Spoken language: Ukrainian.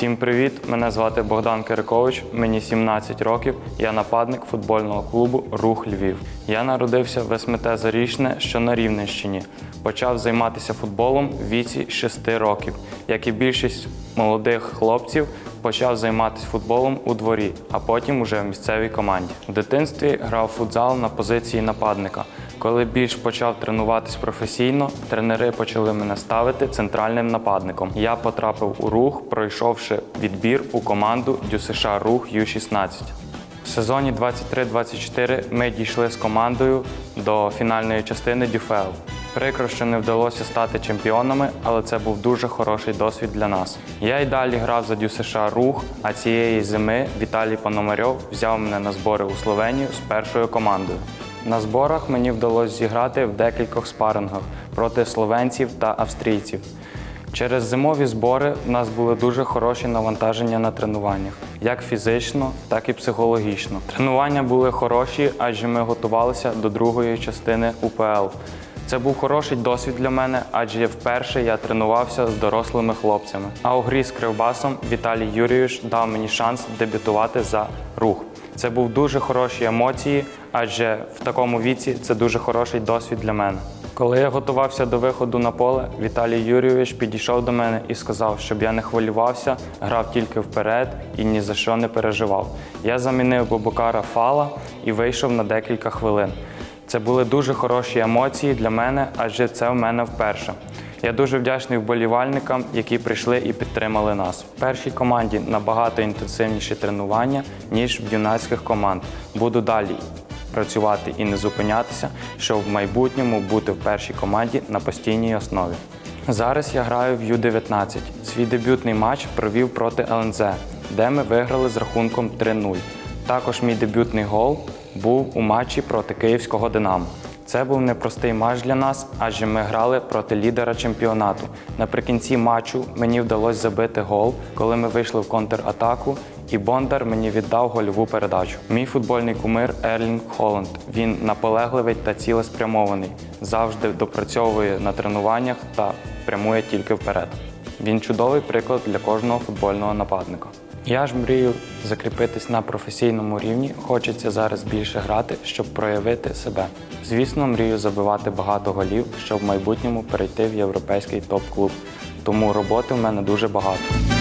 привіт! Мене звати Богдан Кирикович, мені 17 років. Я нападник футбольного клубу Рух Львів. Я народився в СМТ Зарічне, що на Рівненщині. Почав займатися футболом в віці 6 років. Як і більшість молодих хлопців, почав займатися футболом у дворі, а потім уже в місцевій команді. В дитинстві грав футзал на позиції нападника. Коли більш почав тренуватись професійно, тренери почали мене ставити центральним нападником. Я потрапив у рух, пройшовши відбір у команду ДЮСШ Рух Ю-16. В сезоні 23-24 ми дійшли з командою до фінальної частини ДЮФЛ. Прикро, що не вдалося стати чемпіонами, але це був дуже хороший досвід для нас. Я й далі грав за ДЮСШ Рух, а цієї зими Віталій Пономарьов взяв мене на збори у Словенію з першою командою. На зборах мені вдалося зіграти в декількох спарингах проти словенців та австрійців. Через зимові збори в нас були дуже хороші навантаження на тренуваннях, як фізично, так і психологічно. Тренування були хороші, адже ми готувалися до другої частини УПЛ. Це був хороший досвід для мене, адже вперше я тренувався з дорослими хлопцями. А у грі з Кривбасом Віталій Юрійович дав мені шанс дебютувати за рух. Це був дуже хороші емоції, адже в такому віці це дуже хороший досвід для мене. Коли я готувався до виходу на поле, Віталій Юрійович підійшов до мене і сказав, щоб я не хвилювався, грав тільки вперед і ні за що не переживав. Я замінив Бобокара фала і вийшов на декілька хвилин. Це були дуже хороші емоції для мене, адже це в мене вперше. Я дуже вдячний вболівальникам, які прийшли і підтримали нас. В першій команді набагато інтенсивніші тренування, ніж в юнацьких команд. Буду далі працювати і не зупинятися, щоб в майбутньому бути в першій команді на постійній основі. Зараз я граю в Ю-19. Свій дебютний матч провів проти ЛНЗ, де ми виграли з рахунком 3-0. Також мій дебютний гол був у матчі проти київського Динамо. Це був непростий матч для нас, адже ми грали проти лідера чемпіонату. Наприкінці матчу мені вдалося забити гол, коли ми вийшли в контратаку, і Бондар мені віддав гольову передачу. Мій футбольний кумир Ерлінг Холланд. Він наполегливий та цілеспрямований, завжди допрацьовує на тренуваннях та прямує тільки вперед. Він чудовий приклад для кожного футбольного нападника. Я ж мрію закріпитись на професійному рівні. Хочеться зараз більше грати, щоб проявити себе. Звісно, мрію забивати багато голів, щоб в майбутньому перейти в європейський топ-клуб. Тому роботи в мене дуже багато.